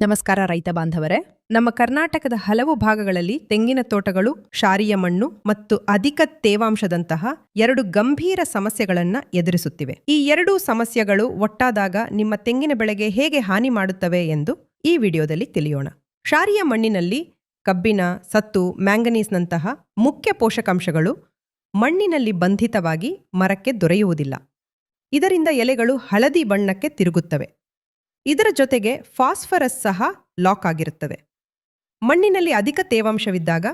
ನಮಸ್ಕಾರ ರೈತ ಬಾಂಧವರೇ. ನಮ್ಮ ಕರ್ನಾಟಕದ ಹಲವು ಭಾಗಗಳಲ್ಲಿ ತೆಂಗಿನ ತೋಟಗಳು, ಶಾರಿಯ ಮಣ್ಣು ಮತ್ತು ಅಧಿಕ ತೇವಾಂಶದಂತಹ ಎರಡು ಗಂಭೀರ ಸಮಸ್ಯೆಗಳನ್ನ ಎದುರಿಸುತ್ತಿವೆ. ಈ ಎರಡೂ ಸಮಸ್ಯೆಗಳು ಒಟ್ಟಾದಾಗ ನಿಮ್ಮ ತೆಂಗಿನ ಬೆಳೆಗೆ ಹೇಗೆ ಹಾನಿ ಮಾಡುತ್ತವೆ ಎಂದು ಈ ವಿಡಿಯೋದಲ್ಲಿ ತಿಳಿಯೋಣ. ಶಾರಿಯ ಮಣ್ಣಿನಲ್ಲಿ ಕಬ್ಬಿಣ ಸತ್ತು, ಮ್ಯಾಂಗನೀಸ್ನಂತಹ ಮುಖ್ಯ ಪೋಷಕಾಂಶಗಳು ಮಣ್ಣಿನಲ್ಲಿ ಬಂಧಿತವಾಗಿ ಮರಕ್ಕೆ ದೊರೆಯುವುದಿಲ್ಲ. ಇದರಿಂದ ಎಲೆಗಳು ಹಳದಿ ಬಣ್ಣಕ್ಕೆ ತಿರುಗುತ್ತವೆ. ಇದರ ಜೊತೆಗೆ ಫಾಸ್ಫರಸ್ ಸಹ ಲಾಕ್ ಆಗಿರುತ್ತದೆ ಮಣ್ಣಿನಲ್ಲಿ ಅಧಿಕ ತೇವಾಂಶವಿದ್ದಾಗ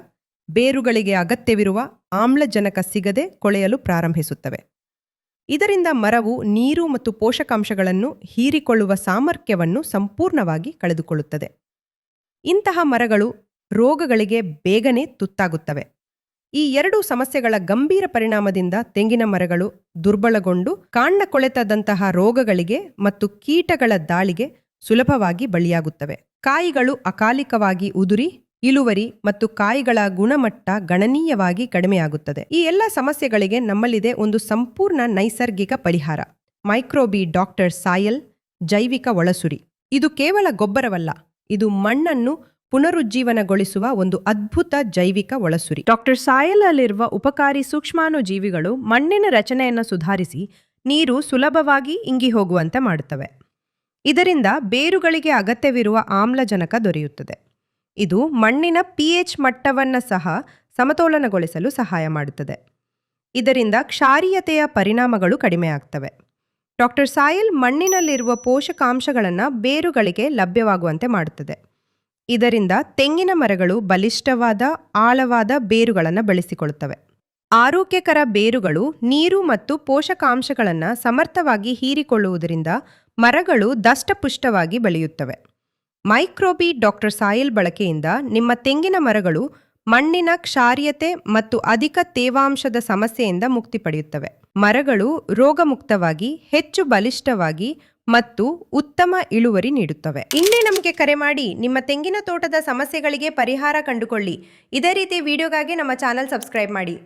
ಬೇರುಗಳಿಗೆ ಅಗತ್ಯವಿರುವ ಆಮ್ಲಜನಕ ಸಿಗದೆ ಕೊಳೆಯಲು ಪ್ರಾರಂಭಿಸುತ್ತವೆ. ಇದರಿಂದ ಮರವು ನೀರು ಮತ್ತು ಪೋಷಕಾಂಶಗಳನ್ನು ಹೀರಿಕೊಳ್ಳುವ ಸಾಮರ್ಥ್ಯವನ್ನು ಸಂಪೂರ್ಣವಾಗಿ ಕಳೆದುಕೊಳ್ಳುತ್ತದೆ. ಇಂತಹ ಮರಗಳು ರೋಗಗಳಿಗೆ ಬೇಗನೆ ತುತ್ತಾಗುತ್ತವೆ. ಈ ಎರಡು ಸಮಸ್ಯೆಗಳ ಗಂಭೀರ ಪರಿಣಾಮದಿಂದ ತೆಂಗಿನ ಮರಗಳು ದುರ್ಬಲಗೊಂಡು ಕಾಂಡ ಕೊಳೆತದಂತಹ ರೋಗಗಳಿಗೆ ಮತ್ತು ಕೀಟಗಳ ದಾಳಿಗೆ ಸುಲಭವಾಗಿ ಬಳಿಯಾಗುತ್ತವೆ ಕಾಯಿಗಳು ಅಕಾಲಿಕವಾಗಿ ಉದುರಿ, ಇಳುವರಿ ಮತ್ತು ಕಾಯಿಗಳ ಗುಣಮಟ್ಟ ಗಣನೀಯವಾಗಿ ಕಡಿಮೆಯಾಗುತ್ತದೆ. ಈ ಎಲ್ಲ ಸಮಸ್ಯೆಗಳಿಗೆ ನಮ್ಮಲ್ಲಿದೆ ಒಂದು ಸಂಪೂರ್ಣ ನೈಸರ್ಗಿಕ ಪರಿಹಾರ. ಮೈಕ್ರೋಬಿ ಡಾಕ್ಟರ್ ಸಾಯಲ್ ಜೈವಿಕ ಒಳಸುರಿ. ಇದು ಕೇವಲ ಗೊಬ್ಬರವಲ್ಲ, ಇದು ಮಣ್ಣನ್ನು ಪುನರುಜ್ಜೀವನಗೊಳಿಸುವ ಒಂದು ಅದ್ಭುತ ಜೈವಿಕ ಒಳಸುರಿ. ಡಾಕ್ಟರ್ ಸಾಯಲ್ ಅಲ್ಲಿರುವ ಉಪಕಾರಿ ಸೂಕ್ಷ್ಮಾಣುಜೀವಿಗಳು ಮಣ್ಣಿನ ರಚನೆಯನ್ನು ಸುಧಾರಿಸಿ ನೀರು ಸುಲಭವಾಗಿ ಇಂಗಿ ಹೋಗುವಂತೆ ಮಾಡುತ್ತವೆ. ಇದರಿಂದ ಬೇರುಗಳಿಗೆ ಅಗತ್ಯವಿರುವ ಆಮ್ಲಜನಕ ದೊರೆಯುತ್ತದೆ. ಇದು ಮಣ್ಣಿನ ಪಿಎಚ್ ಮಟ್ಟವನ್ನು ಸಹ ಸಮತೋಲನಗೊಳಿಸಲು ಸಹಾಯ ಮಾಡುತ್ತದೆ. ಇದರಿಂದ ಕ್ಷಾರೀಯತೆಯ ಪರಿಣಾಮಗಳು ಕಡಿಮೆಯಾಗ್ತವೆ ಡಾಕ್ಟರ್ ಸಾಯಲ್ ಮಣ್ಣಿನಲ್ಲಿರುವ ಪೋಷಕಾಂಶಗಳನ್ನು ಬೇರುಗಳಿಗೆ ಲಭ್ಯವಾಗುವಂತೆ ಮಾಡುತ್ತದೆ. ಇದರಿಂದ ತೆಂಗಿನ ಮರಗಳು ಬಲಿಷ್ಠವಾದ, ಆಳವಾದ ಬೇರುಗಳನ್ನು ಬೆಳೆಸಿಕೊಳ್ಳುತ್ತವೆ. ಆರೋಗ್ಯಕರ ಬೇರುಗಳು ನೀರು ಮತ್ತು ಪೋಷಕಾಂಶಗಳನ್ನು ಸಮರ್ಥವಾಗಿ ಹೀರಿಕೊಳ್ಳುವುದರಿಂದ ಮರಗಳು ದಷ್ಟಪುಷ್ಟವಾಗಿ ಬೆಳೆಯುತ್ತವೆ. ಮೈಕ್ರೋಬಿ ಡಾಕ್ಟರ್ ಸಾಯಿಲ್ ಬಳಕೆಯಿಂದ ನಿಮ್ಮ ತೆಂಗಿನ ಮರಗಳು ಮಣ್ಣಿನ ಕ್ಷಾರ್ಯತೆ ಮತ್ತು ಅಧಿಕ ತೇವಾಂಶದ ಸಮಸ್ಯೆಯಿಂದ ಮುಕ್ತಿ ಪಡೆಯುತ್ತವೆ. ಮರಗಳು ರೋಗಮುಕ್ತವಾಗಿ, ಹೆಚ್ಚು ಬಲಿಷ್ಠವಾಗಿ ಮತ್ತು ಉತ್ತಮ ಇಳುವರಿ ನೀಡುತ್ತವೆ. ಇನ್ನೇ ನಮಗೆ ಕರೆ ಮಾಡಿ, ನಿಮ್ಮ ತೆಂಗಿನ ತೋಟದ ಸಮಸ್ಯೆಗಳಿಗೆ ಪರಿಹಾರ ಕಂಡುಕೊಳ್ಳಿ. ಇದೇ ರೀತಿ ವಿಡಿಯೋಗಾಗಿ ನಮ್ಮ ಚಾನಲ್ ಸಬ್ಸ್ಕ್ರೈಬ್ ಮಾಡಿ.